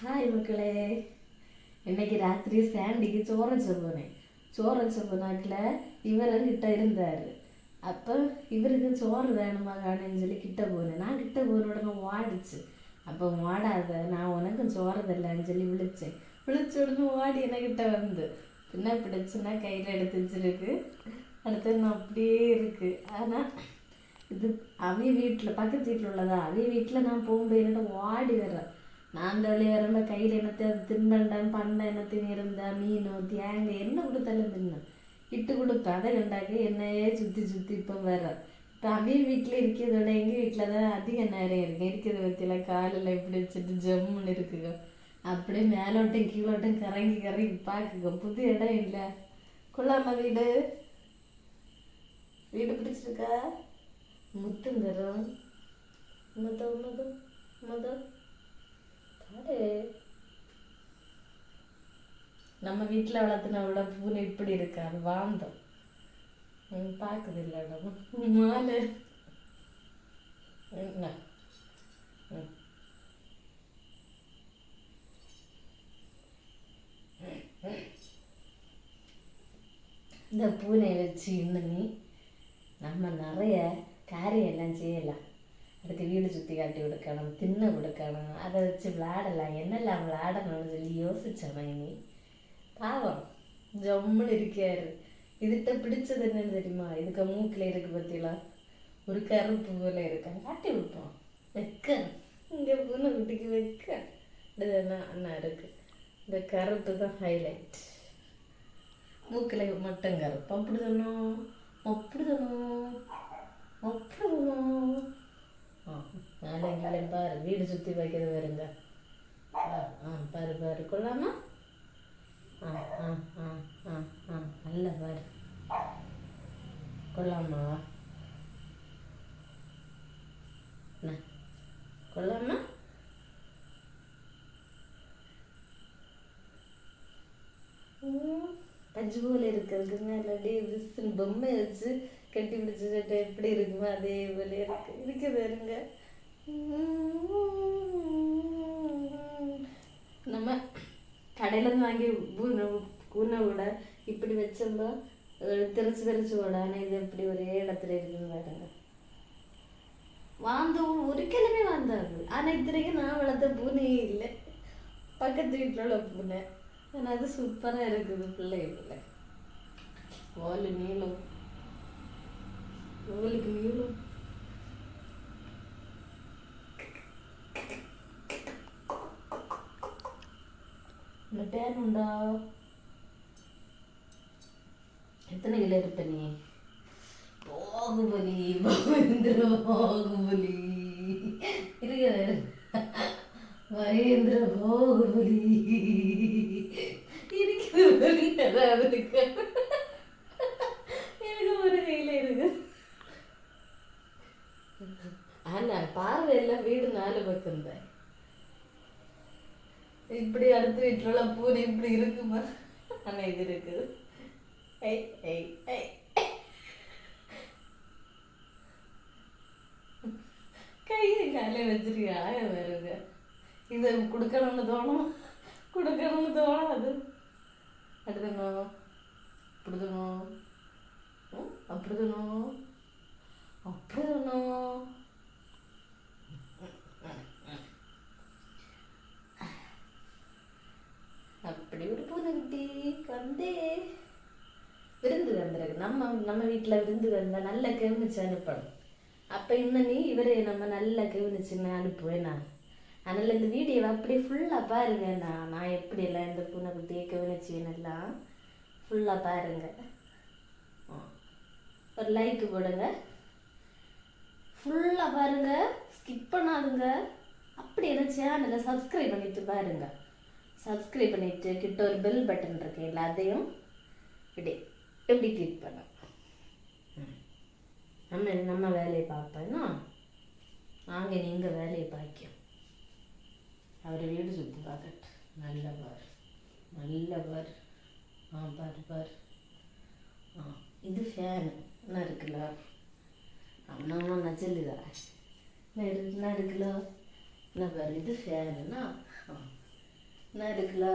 Hi மக்களே. இன்னைக்கு ராத்திரி சாண்டிக்கு சோறச்ச போனேன் சோறச்ச போனாக்கில் இவர் கிட்ட இருந்தார். அப்போ இவருக்கு சோறு வேணுமா காணுன்னு சொல்லி கிட்ட போனேன். நான் கிட்ட போன உடனே வாடிச்சு அப்போ வாடாத நான் உனக்கும் சோறு தரலன்னு சொல்லி விழிச்சேன். விழிச்ச உடனே வாடி என்கிட்ட வந்து பின்ன பிடிச்சுன்னா கையில் எடுத்து வச்சிருக்கு அடுத்து நான் அப்படியே இருக்குது ஆனால் இது அவி வீட்டில் பக்கத்து வீட்டில் உள்ளதா? அவி வீட்டில் நான் போகும்போது என்னோட வாடி வர்றேன் நான் அந்த கையில் என்னத்தை அது தின்பண்டம் பண்ண என்னத்தையும் இருந்தா மீனோ தேங்காய் என்ன கொடுத்தாலும் தின்னு இட்டு கதை அதை கண்டாக்க என்னையே சுற்றி சுற்றி இப்போ வர இப்போ அவன் வீட்டில் இருக்கிறதோட எங்கள் வீட்டில் தான் அதிக நேரம் இருக்கேன் இருக்கிறத பற்றியில் காலில் இப்படி வச்சுட்டு ஜம்முன்னு இருக்குங்க. அப்படியே மேலோட்டம் கீழோட்டம் கறங்கி கறங்கி பார்க்குங்க. புது இடம் இல்லை. கொள்ளாம வீடு. வீடு பிடிச்சிருக்கா? முத்தும் தரும் முத்தம் முத்தம் முத்தம் நம்ம வீட்டில் வளர்த்துன விட பூனை இப்படி இருக்காது வாந்தம். பார்க்குது இல்லை நம்ம மாலை. என்ன இந்த. பூனை வச்சு இன்னும் நம்ம நிறைய காரியம் எல்லாம் செய்யலாம். அடுத்து வீடு சுற்றி காட்டி கொடுக்கணும் தின்ன கொடுக்கணும் அதை வச்சு விளையாடலாம் என்னெல்லாம் விளையாடணும்னு சொல்லி யோசிச்சவன் நீ பாவம் ஜம்முன்னு இருக்கார் இதுகிட்ட பிடிச்சது என்னன்னு தெரியுமா? இதுக்கு மூக்கில் இருக்கு பற்றிலாம் ஒரு கருப்பு போல இருக்கான் காட்டி விடுப்போம். வைக்க இங்கே பூனை குட்டிக்கு வைக்க இது அண்ணா இருக்கு. இந்த கருப்பு தான் ஹைலைட் மூக்கில் மட்டும் கருப்பு. அப்படி தானோ அப்படி தானோ அப்படி தானோ ஆ மேலே கீழே பாரு வீடு சுற்றி வைக்கிறது வருங்க. ஆ பாரு பாரு கொள்ளாமா. ஆ ஆ ஆ ஆ ஆ நல்ல பாரு. கொள்ளாமா கொள்ளாமா? ம், பஞ்சு போல இருக்கிறதுக்கு மேலே அப்படியே விசில் பொம்மை வச்சு கட்டி பிடிச்சி சட்டை எப்படி இருக்குமோ அதே போல இருக்கு. இருக்குது இருங்க நம்ம கடையிலேருந்து வாங்கி பூனை கூனை விட இப்படி வச்சோம்னா தெரிச்சு தெரிச்சு விட ஆனால் இது இப்படி ஒரே இடத்துல இருக்குன்னு பாருங்க. வாந்த ஒரு கிழமை வாந்தாது ஆனால் இத்தனைக்கும் நான் வளர்த்த பூனையே இல்லை. பக்கத்து வீட்டில் உள்ள பூனை. ஆனால் அது சூப்பராக இருக்குது பிள்ளை ஓலு நீளம். உங்களுக்கு நீளம். இந்த பேர் உண்டா எத்தனை கிலோ இருப்ப நீ பாகுபலி மகேந்திர பாகுபலி இருக்கிற மகேந்திர பாகுபலி இருக்குது இருக்கு எனக்கு ஒரு கையில இருக்கு ஆனா பார்வை எல்லாம் வீடு நாலு பக்கம் தான் இப்படி அடுத்த வீட்டில் பூனை இப்படி இருக்குமா? ஆனால் இது இருக்குது. ஐ ஐ ஐ கையை காலையில் வச்சிருக்கா ஆய இதை கொடுக்கணும்னு தோணும். கொடுக்கணும்னு தோணாது. அடுத்தணும் அப்படிதணும் அப்படிதணும் அப்படிதணும் அப்படி ஒரு பூனைக்குட்டி வந்தே விருந்து வந்திருக்கு நம்ம நம்ம வீட்டில் விருந்து வந்தால் நல்ல கவனிச்சு அனுப்பணும். அப்போ இன்னும் நீ இவரை நம்ம நல்லா கவனிச்சுன்னு அனுப்புவேன் நான் அதனால் இந்த வீடியோவை அப்படியே ஃபுல்லாக பாருங்க நான் நான் எப்படியெல்லாம் இந்த பூனை பூனைக்குட்டியை கவனிச்சேன்னெல்லாம் ஃபுல்லாக பாருங்க. ஒரு லைக் போடுங்க. ஃபுல்லாக பாருங்க. ஸ்கிப் பண்ணாதுங்க. அப்படி என்ன சேனலை சப்ஸ்கிரைப் பண்ணிட்டு பாருங்க. சப்ஸ்கிரைப் பண்ணிட்டு கிட்ட ஒரு பெல் பட்டன் இருக்கு எல்லாத்தையும். இப்படி எப்படி கிளிக் பண்ண நம்ம நம்ம வேலையை பார்ப்போம்னா நாங்கள் நீங்கள் வேலையை பார்க்கோம் அவர் வீடு சுற்றி பார்க்கட்டு நல்ல பார் நல்ல பார் ஆ பார் பார். ஆ இது ஃபேனு என்ன இருக்குல்ல? அண்ணா நச்சல்லுதா என்ன என்ன இருக்குல்ல? என்ன பாரு இது ஃபேனுன்னா ஆ என்ன இருக்குல்ல?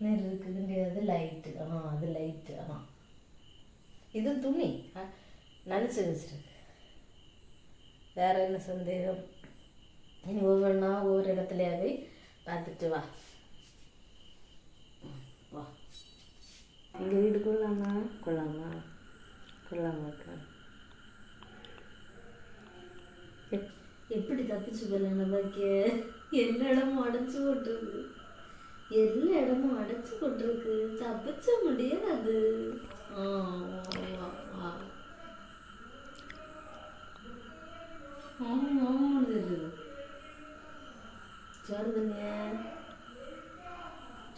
நேர் இருக்குது அது லைட்டு ஆ அது லைட்டு ஆ. இது துணி. நனைச்சு வச்சிருக்கு. வேற என்ன சந்தேகம்? இனி ஒவ்வொன்றா ஒவ்வொரு இடத்துலயா போய் பார்த்துட்டு வா. வா. எங்கள் வீடு கொள்ளாமா? கொள்ளாமா? கொள்ளாமாக்கா எப்- எப்படி தப்பிச்சு போகல பாக்கிய எல்லா இடமும் அடைச்சு போட்டிருக்கு எல்லா இடமும் அடைச்சு போட்டிருக்கு தப்பிச்ச முடியாது. சோறு தண்ணியா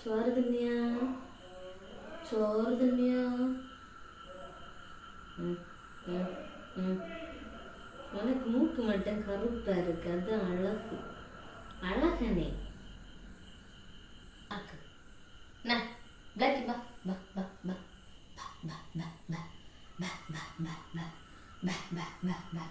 சோறு தண்ணியா சோறு தண்ணியா உனக்கு மூக்கு மட்டும் கருப்பா இருக்கு. அது அழகு. அழகனே. 慢慢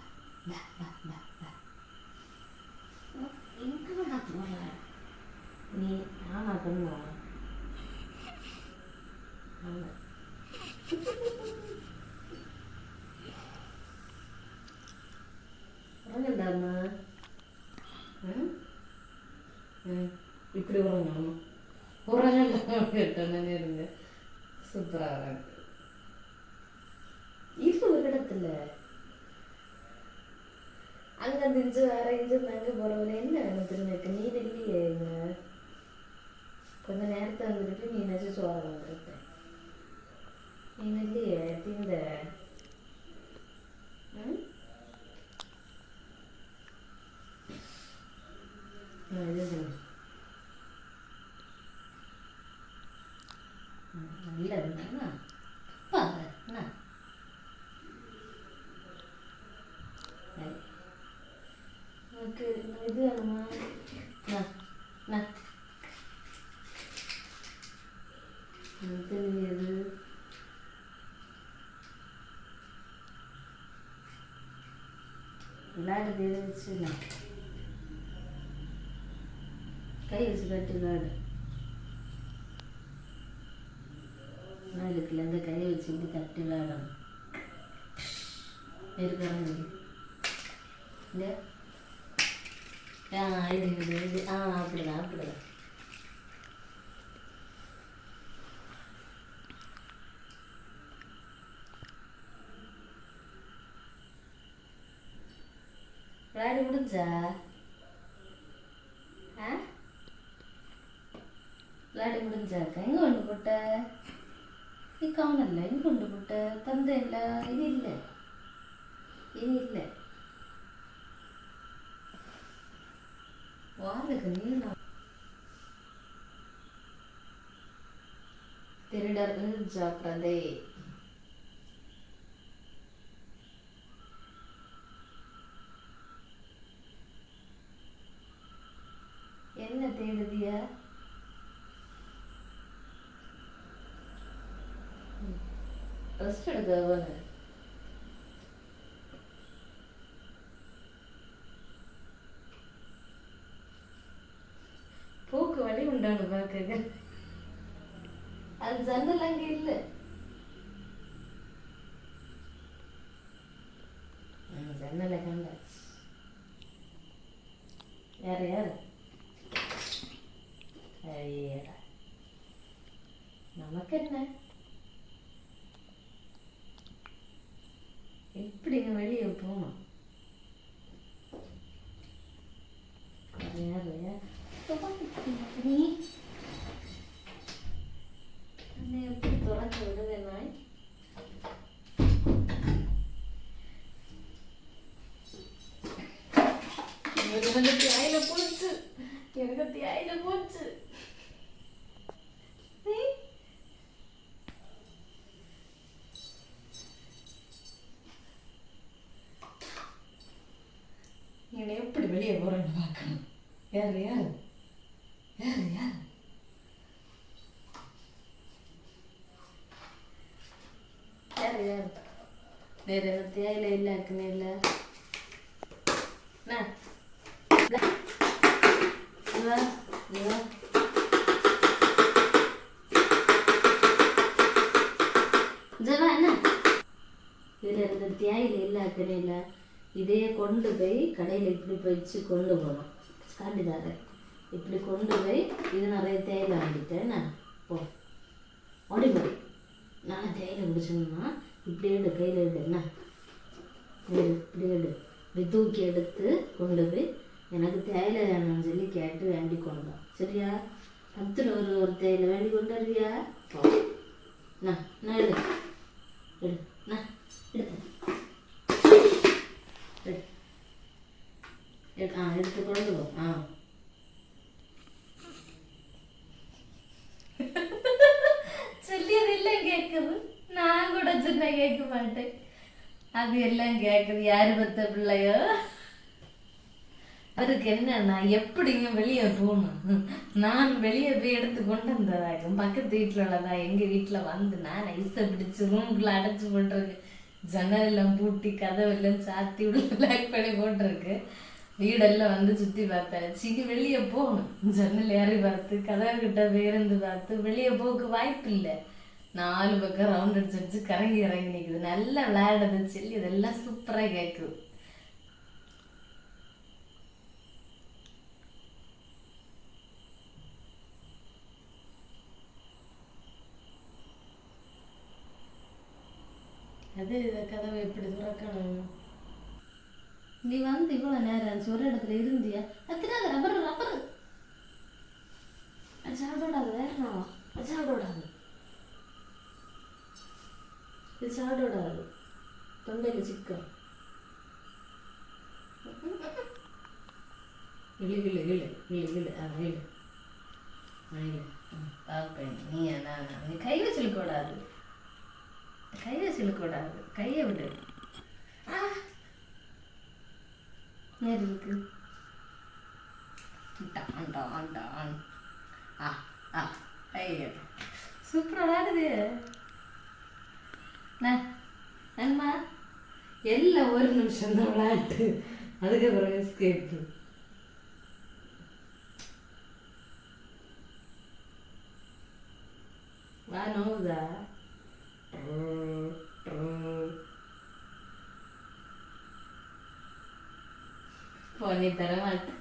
விளாடு பேர் வச்சு கை வச்சு கட்டு விளாடு நாளுக்குலேருந்து கையை வச்சுக்கிட்டு தட்டி விளாடணும். இருக்கிறாங்க இல்லையா ஆ இது இது ஆ அப்படிதான் அப்படிதான். விளையாடி முடிஞ்சா ஆ விளையாடி முடிஞ்சாக்கா எங்கே கொண்டு போட்ட நீ காணல எங்கே கொண்டு போட்ட தந்தை இல்லை இது இல்லை இது இல்லை வாருக்கு நீளம் திருடர்கள் ஜாக்கிரதை என்ன தேடுதிய ரெஸ்ட் எடுக்க வாங்க போக்கு வழி உண்டானு பார்க்க அது ஜன்னல் அங்கே இல்லை. ஜன்னலை கண்டாச்சு. யார் யார்? ஐயடா. நமக்கு என்ன எப்படிங்க வெளியே போகணும் யார் யார் நீ என்னை எப்படி திறந்து விடுது நாய் எனக்கு வந்து தியாயில போச்சு எனக்கு தியாயில போச்சு. நீ? என்னை எப்படி வெளியே போறேன்னு பார்க்கணும்? யார் யார் யார் யார் யார் யார் வேற என்ன தேயிலை இல்லை இருக்குன்னு இல்லை என்ன இவா இவா கொஞ்சம் என்ன? இதில் தேயிலை இல்லாக்கனே இல்லை இதையே கொண்டு போய் கடையில் இப்படி வச்சு கொண்டு போகணும் காட்டி இப்படி கொண்டு போய் இது நிறைய தேயிலை வாங்கிட்டேன் நான் போ. ஓடி போய் நான் தேயிலை குடிச்சோம்னா இப்படி எடு கையில் எடு என்ன? எடு இப்படி எடு. இப்படி தூக்கி எடுத்து கொண்டு போய் எனக்கு தேயிலை வேணும்னு சொல்லி கேட்டு வேண்டி கொண்டோம் சரியா? பத்தில் ஒரு ஒரு தேயிலை வேண்டி கொண்டு வருவியா? போ. நான் நான் எடு? எடு நான் எடுத்து எடு எடு ஆ எடுத்து கொண்டு போ ஆ சொல்லியது எல்லாம் கேட்குது நான் கூட சொன்ன கேட்க மாட்டேன் அது எல்லாம் கேட்குது யாரு பத்த பிள்ளையோ அவருக்கு என்னன்னா எப்படிங்க வெளியே போகணும்? நான் வெளியே போய் எடுத்து கொண்டு வந்ததாகும் பக்கத்து வீட்டில் உள்ளதா எங்கள் வீட்டில் வந்து நான் ஐஸை பிடிச்சி ரூம்குள்ளே அடைச்சி போட்டிருக்கு. ஜன்னலெல்லாம் பூட்டி கதவெல்லாம் சாத்தி விட்டு லாக் பண்ணி போட்டிருக்கு. வீடெல்லாம் வந்து சுற்றி பார்த்தாச்சு. இனி வெளியே போகணும். ஜன்னல் ஏறி பார்த்து கதவுக்கிட்ட பேருந்து பார்த்து வெளியே போக்கு வாய்ப்பு இல்லை. நாலு பக்கம் ரவுண்ட் அடிச்சு அடிச்சு கறங்கி இறங்கி நிற்குது நல்லா விளையாடுது சொல்லி இதெல்லாம் சூப்பராக கேட்குது அது இந்த கதவை எப்படி திறக்கணும் நீ வந்து இவ்வளோ நேரம் ஒரு இடத்துல இருந்தியா? அத்தனை ரப்பர் ரப்பர் சாப்பிடாது வேறனாவா சாப்பிடாது இது சாப்பிடாது தொண்டையில் சிக்கம் இல்லை இல்லை இல்லை இல்லை இல்லை ஆ இல்லை ஆ, இழு பார்ப்பேன். நீ நான் நீ கை வச்சிருக்கூடாது கையை சிலுக்கூடாது கையை விடு ஆ நேரு இருக்கு டான் டான் டான் ஆ ஆ ஐயோ சூப்பராக விளாடுது நன்மா எல்லாம் ஒரு நிமிஷம் தான் விளையாட்டு அதுக்கப்புறம் எஸ்கேப்பு வா நோவுதா போனி தர மாட்டேன்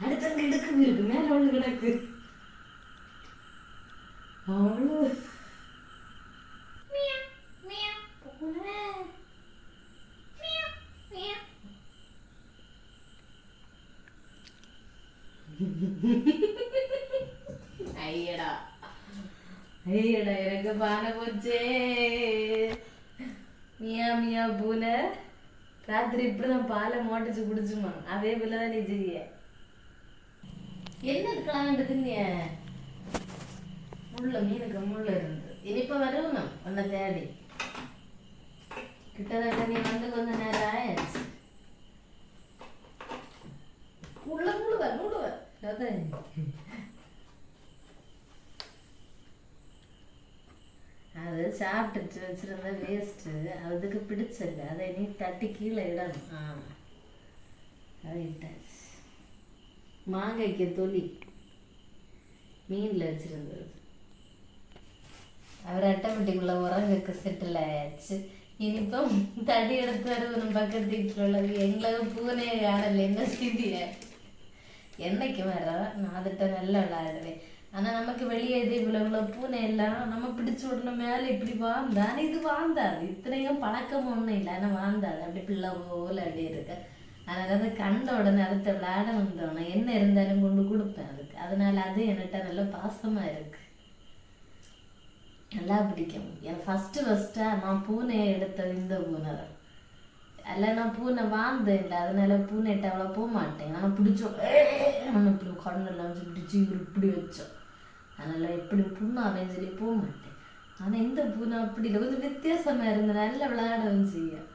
அடுத்தங்க எடுக்கு இருக்கு மேல ஒண்ணு கிடக்கு அவளு ஐயடா ஐயடா எனக்கு பானை போச்சே மியா மியா பூனை ராத்திரி இப்படிதான் பாலை மாட்டுச்சு குடிச்சுமா அதே போல தான் நீ செய்ய. என்ன இருக்கலாம் நீ முள்ள மீனுக்கு முள்ள இருந்து. இனிப்ப வரணும் உன்னை தேடி. கிட்டத்தட்ட நீ வந்து கொஞ்ச நேரம் ஆயாச்சு உள்ள முழுவ முழுவ அதான் அது சாப்பிட்டுட்டு வச்சிருந்த வேஸ்ட்டு அதுக்கு பிடிச்சல அதை நீ தட்டி கீழே இடணும். ஆ அது மாங்காய்க்கு தொலி மீனில் வச்சுருந்தது. அவர் அட்டைப்பட்டிக்குள்ள உரங்குக்கு செட்டில் ஆயாச்சு. இனிப்போ தடி எடுத்து வருவனும் பக்கத்து வீட்டில் உள்ளது. எங்களுக்கு பூனையை காணல என்ன ஸ்திதிய என்னைக்கு வர? நான் அதுகிட்ட நல்லா விளையாடுவேன் ஆனா நமக்கு வெளியே இது இவ்வளோ இவ்வளோ பூனை எல்லாம் நம்ம பிடிச்சு விடணும். மேல இப்படி வாழ்ந்தான் இது வாழ்ந்தாது இத்தனையும் பழக்கம் ஒண்ணும் இல்லை. ஆனா வாழ்ந்தாது அப்படி பிள்ளை போல அப்படி இருக்கு. அதனால அது கண்ட உடனே அதுகிட்ட விளையாட வந்தோடனே என்ன இருந்தாலும் கொண்டு கொடுப்பேன் அதுக்கு. அதனால அது என்கிட்ட நல்ல பாசமாக இருக்குது நல்லா பிடிக்கும். எனக்கு ஃபஸ்ட்டு ஃபஸ்ட்டாக நான் பூனையை எடுத்தது இந்த பூனை தான் அல்ல நான் பூனை வாழ்ந்தேன் இல்லை. அதனால பூனைகிட்ட அவ்வளோ போக மாட்டேன் ஆனால் பிடிச்சோம். நம்ம இப்படி கண்ணெல்லாம் வச்சு பிடிச்சி இவர் இப்படி வச்சோம். அதனால் எப்படி புண்ணாவேன்னு சொல்லி போக மாட்டேன் ஆனால் இந்த பூனை அப்படி இல்லை. கொஞ்சம் வித்தியாசமாக இருந்து நல்லா விளையாடவும் செய்யும்.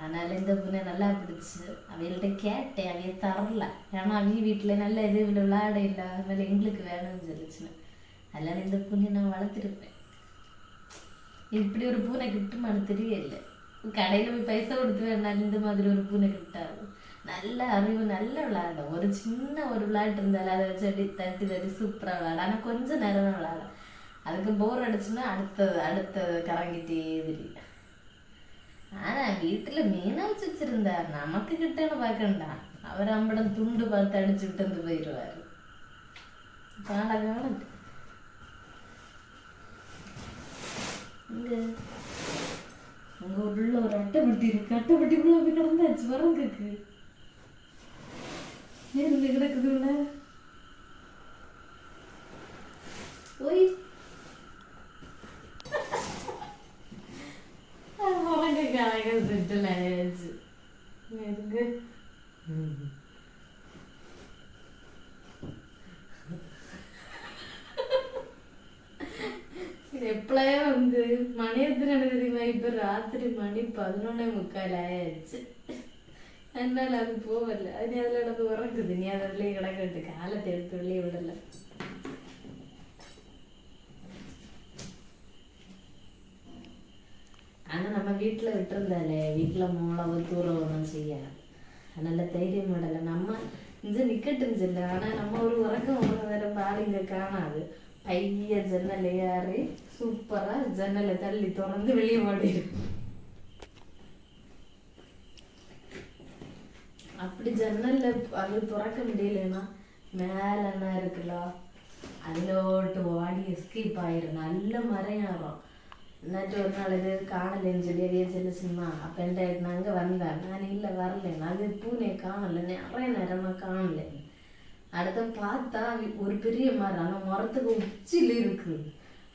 அதனால் இந்த பூனை நல்லா பிடிச்சு அவைகள்ட்ட கேட்டேன். அவைய தரல. ஏன்னா அவங்க வீட்டில் நல்ல இது இவ்வளோ விளையாட இல்லை அதனால எங்களுக்கு வேணும்னு சொல்லிச்சுன்னு. அதனால இந்த பொண்ணை நான் வளர்த்துருப்பேன். இப்படி ஒரு பூனை கிட்டுமான்னு தெரியல. கடையில் போய் பைசா கொடுத்து வேணாலும் இந்த மாதிரி ஒரு பூனை கிட்டாது நல்ல அறிவு நல்ல விளையாடும் ஒரு சின்ன ஒரு விளையாட்டு இருந்தாலும் அதை வச்சு அப்படி தட்டி தட்டி சூப்பராக விளையாடும் ஆனால் கொஞ்சம் நேரம் தான் விளையாடும் அதுக்கு போர் அடிச்சுன்னா அடுத்தது அடுத்தது கரங்கிட்டே இது ஆனால் வீட்டுல மீனை வச்சு வச்சிருந்தார் நமக்கு கிட்டன்னு பார்க்கண்டா அவர் அம்படம் துண்டு பார்த்து அடிச்சுட்டு வந்து போயிடுவாரு காண காணட்டு இங்க உள்ள ஒரு அட்டைப்பட்டி இருக்கு அட்டைப்பட்டிக்குள்ள போய் கிடந்தாச்சு வரங்குக்கு இருந்து கிடக்குது உள்ள ஓய் உனக்கு அழகா செட்டில் ஆயாச்சு இருக்கு எப்பளையே வந்து மணி எத்தனை தெரியுமா இப்ப ராத்திரி மணி பதினொன்னே முக்கால் ஆயாச்சு என்னால அது போகல அது அதுல நடந்து உறங்குது நீ அதுலயே கிடக்கட்டு காலத்தை எடுத்து வெளியே விடல ஆனா நம்ம வீட்டுல விட்டுருந்தாலே வீட்டுல மூளவு தூரம் ஒன்றும் செய்யாது. நல்ல தைரியம் விடல நம்ம இங்க நிக்கட்டும் சொல்ல ஆனா நம்ம ஒரு உறக்கம் ஒரு நேரம் பாருங்க காணாது. பைய ஜன்னல் ஏறி சூப்பரா ஜன்னலை தள்ளி திறந்து வெளியே ஓடிடும். அப்படி ஜன்னல்ல அது திறக்க முடியலன்னா மேல என்ன இருக்குல்ல அதிலோட்டு ஓடி எஸ்கேப் ஆயிரும். நல்ல மறையாகும் என்னாச்சு ஒரு நாள் இது காணலைன்னு சொல்லி அதே சொல்லி சும்மா அப்போ என்ன நாங்கள் வந்தேன். நான் இல்லை வரல. அது பூனை காணலை. நிறைய நேரமாக காணலை. அடுத்த பார்த்தா ஒரு பெரிய மரம் ஆனால் மரத்துக்கு உச்சியில் இருக்கு.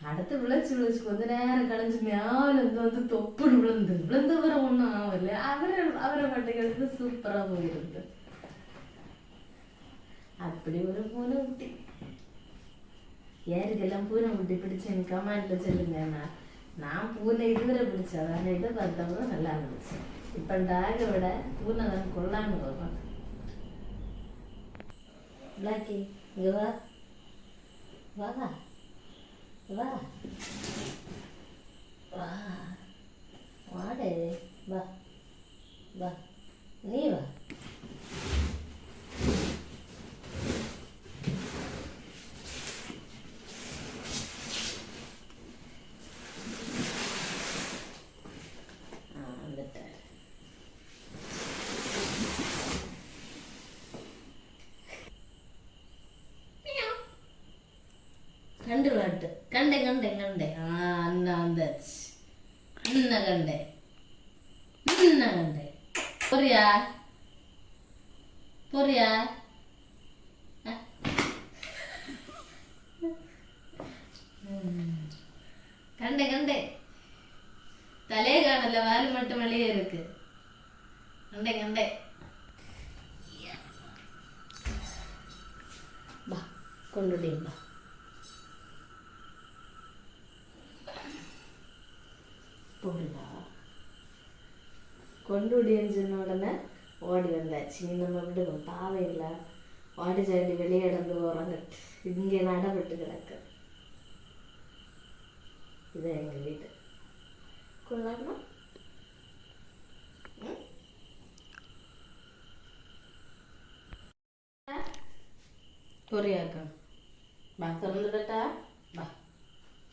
அடுத்து விளைச்சி விளைச்சி கொஞ்ச நேரம் கழிஞ்சு மேலே இருந்து வந்து தொப்புன்னு விழுந்து. விழுந்து வர ஒன்றும் ஆகல. அவரை அவரை பட்டைகளுக்கு சூப்பராக போயிருந்து அப்படி ஒரு பூனை குட்டி. யாருக்கெல்லாம் பூனை குட்டி பிடிச்சேன்னு கமெண்ட்ல சொல்லுங்க நான் நான் பூனை இதுவரை பிடிச்சேன். அந்த இதை பார்த்தவங்க நல்லா இருந்துச்சு. இப்போ டாகை விட பூனை தான் கொள்ளான்னு வருவோம் பிளாக்கி இங்கே வா. வா. வா. வா. வாடே. வா. வா. நீ வா. கொண்டுடே பா போடுதா கொண்டுடின்னு சொன்ன உடனே ஓடி வந்தாச்சு நீ நம்ம விடுவோம் பாவை இல்லை ஓடி சாண்டி வெளியே இடந்து உறங்கட்டு இங்கே நடப்பட்டு கிடக்கு இது எங்கள் வீடு கொள்ளாமா ம்? பொரியாக்கா பா திறந்துடட்டா பா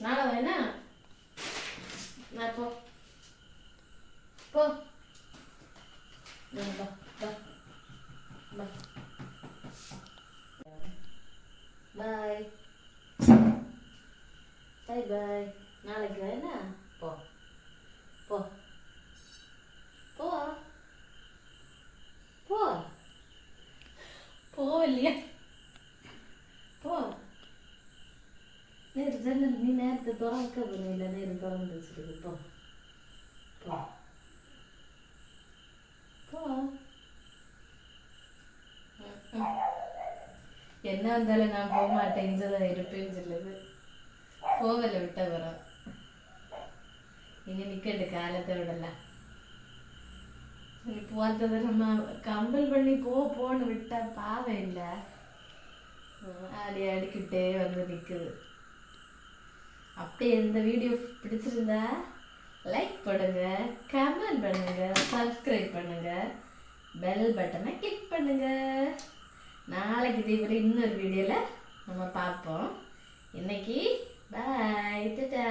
நாளை வேணா நான் போ போ பா பா பா பாய் பாய் பாய் நாளைக்கு வேணா போ போ போ போ போ இல்லையா போ நேரு ஜன்னல் நீ நேரத்தை திறக்க போனில்ல நேரு திறந்து வச்சிருக்கு போ. போ. என்ன வந்தாலும் நான் போக மாட்டேன். இங்கதான் இருப்பேன்னு சொல்லுது. போகல விட்ட வரோம் இனி நிக்கட்டு காலத்தை விடலாம் நீ போத்தது நம்ம கம்பல் பண்ணி போ போன்னு விட்டா பாவம் இல்லை. அடி அடிக்கிட்டே வந்து நிற்குது அப்படியே இந்த வீடியோ பிடிச்சிருந்தா லைக் பண்ணுங்க கமெண்ட் பண்ணுங்க சப்ஸ்கிரைப் பண்ணுங்க பெல் பட்டனை கிளிக் பண்ணுங்க. நாளைக்கு தீபாவளி இன்னொரு வீடியோவில் நம்ம பார்ப்போம். இன்னைக்கு பாய் டா